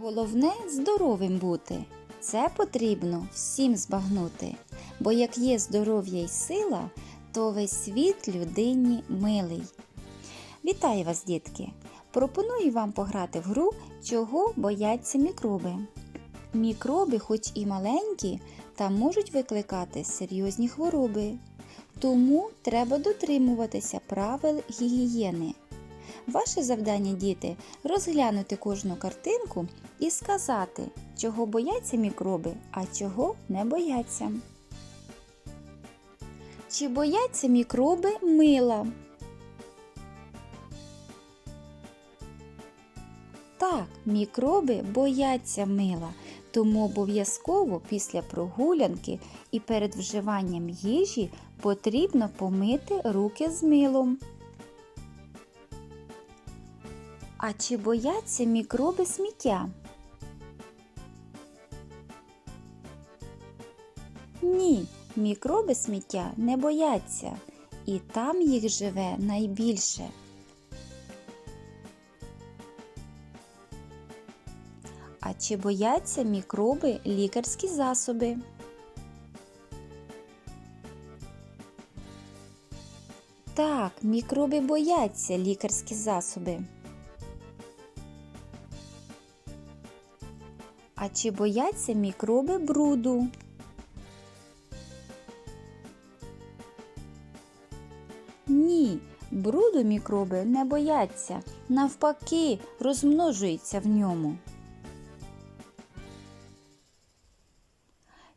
Головне здоровим бути. Це потрібно всім збагнути. Бо як є здоров'я й сила, то весь світ людині милий. Вітаю вас, дітки! Пропоную вам пограти в гру, чого бояться мікроби. Мікроби, хоч і маленькі, та можуть викликати серйозні хвороби. Тому треба дотримуватися правил гігієни. Ваше завдання, діти, розглянути кожну картинку і сказати, чого бояться мікроби, а чого не бояться. Чи бояться мікроби мила? Так, мікроби бояться мила, тому обов'язково після прогулянки і перед вживанням їжі потрібно помити руки з милом. А чи бояться мікроби сміття? Ні, мікроби сміття не бояться, і там їх живе найбільше. А чи бояться мікроби лікарські засоби? Так, мікроби бояться лікарські засоби. А чи бояться мікроби бруду? Ні, бруду мікроби не бояться, навпаки, розмножуються в ньому.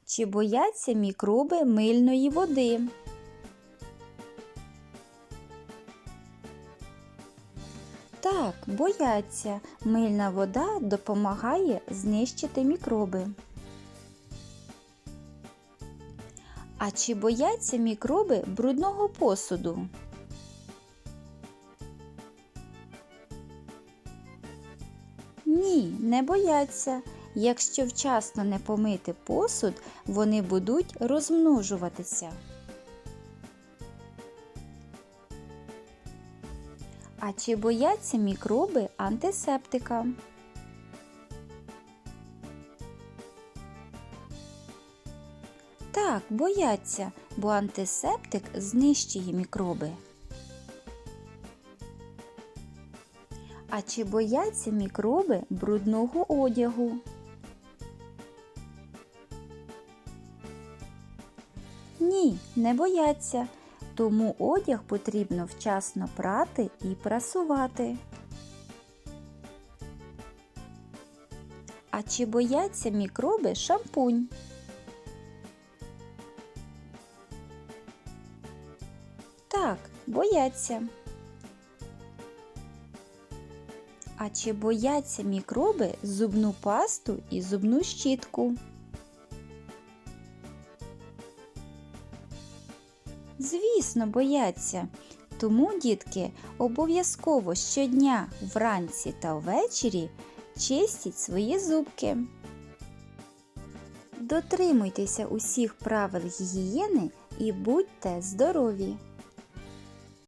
Чи бояться мікроби мильної води? Так, бояться. Мильна вода допомагає знищити мікроби. А чи бояться мікроби брудного посуду? Ні, не бояться. Якщо вчасно не помити посуд, вони будуть розмножуватися. А чи бояться мікроби антисептика? Так, бояться, бо антисептик знищує мікроби. А чи бояться мікроби брудного одягу? Ні, не бояться, тому одяг потрібно вчасно прати і прасувати. А чи бояться мікроби шампунь? Так, бояться. А чи бояться мікроби зубну пасту і зубну щітку? Звісно, бояться. Тому, дітки, обов'язково щодня вранці та ввечері чистіть свої зубки. Дотримуйтеся усіх правил гігієни і будьте здорові!